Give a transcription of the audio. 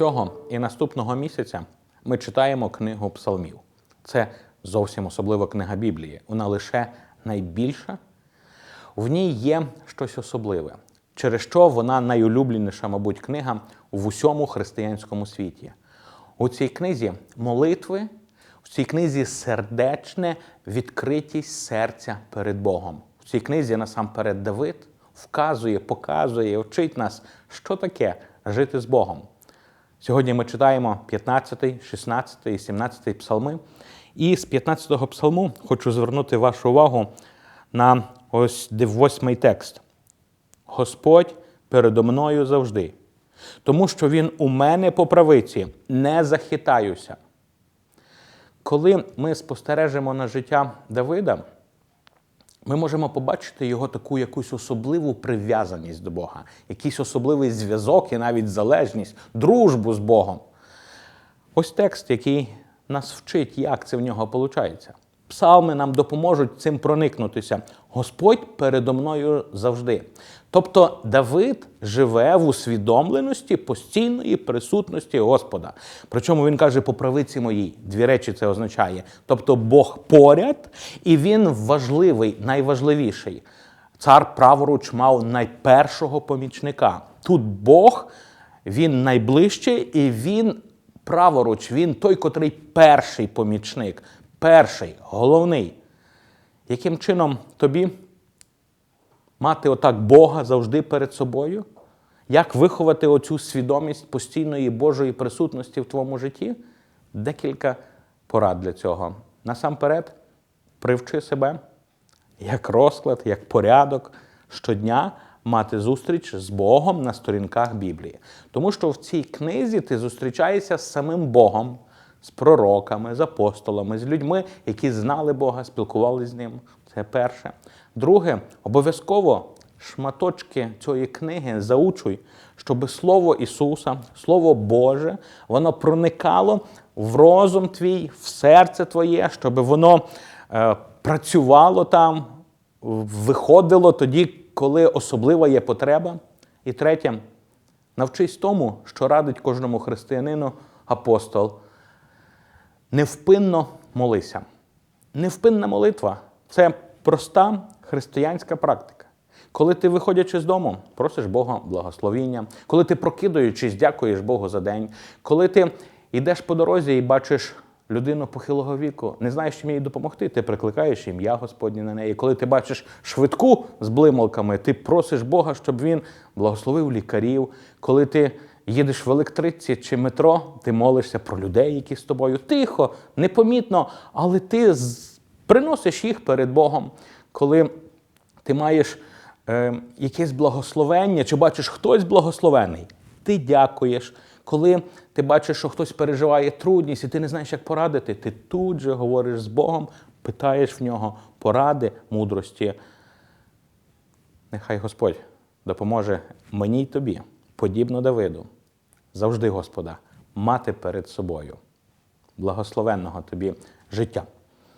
Цього і наступного місяця ми читаємо книгу псалмів. Це зовсім особлива книга Біблії. Вона лише найбільша. В ній є щось особливе, через що вона найулюбленіша, мабуть, книга в усьому християнському світі. У цій книзі молитви, в цій книзі сердечне відкритість серця перед Богом. В цій книзі насамперед Давид вказує, показує, вчить нас, що таке жити з Богом. Сьогодні ми читаємо 15, 16 і 17 псалми. І з 15-го псалму хочу звернути вашу увагу на ось восьмий текст. Господь передо мною завжди, тому що Він у мене по правиці, не захитаюся. Коли ми спостережимо на життя Давида, ми можемо побачити його таку якусь особливу прив'язаність до Бога, якийсь особливий зв'язок і навіть залежність, дружбу з Богом. Ось текст, який нас вчить, як це в нього виходить. Псалми нам допоможуть цим проникнутися. Господь передо мною завжди. Тобто Давид живе в усвідомленості постійної присутності Господа. Причому він каже по правиці моїй. Дві речі це означає. Тобто Бог поряд, і він важливий, найважливіший. Цар праворуч мав найпершого помічника. Тут Бог, він найближчий, і він праворуч, він той, котрий перший помічник, перший, головний. Яким чином тобі мати отак Бога завжди перед собою? Як виховати оцю свідомість постійної Божої присутності в твоєму житті? Декілька порад для цього. Насамперед, привчи себе як розклад, як порядок щодня мати зустріч з Богом на сторінках Біблії. Тому що в цій книзі ти зустрічаєшся з самим Богом, з пророками, з апостолами, з людьми, які знали Бога, спілкувалися з ним. Це перше. Друге, обов'язково шматочки цієї книги заучуй, щоб Слово Ісуса, Слово Боже, воно проникало в розум твій, в серце твоє, щоб воно е, працювало там, виходило тоді, коли особлива є потреба. І третє, навчись тому, що радить кожному християнину апостол. Невпинно молися. Невпинна молитва це проста християнська практика. Коли ти, виходячи з дому, просиш Бога благословіння, коли ти прокидаючись, дякуєш Богу за день, коли ти йдеш по дорозі і бачиш людину похилого віку, не знаєш, чим їй допомогти, ти прикликаєш ім'я Господнє на неї. Коли ти бачиш швидку з блималками, ти просиш Бога, щоб він благословив лікарів. Коли ти їдеш в електриці чи метро, ти молишся про людей, які з тобою тихо, непомітно, але ти приносиш їх перед Богом. Коли ти маєш е, якесь благословення, чи бачиш хтось благословений, ти дякуєш. Коли ти бачиш, що хтось переживає трудність, і ти не знаєш, як порадити, ти тут же говориш з Богом, питаєш в нього поради, мудрості. Нехай Господь допоможе мені й тобі, подібно Давиду, завжди Господа, мати перед собою благословенного тобі життя.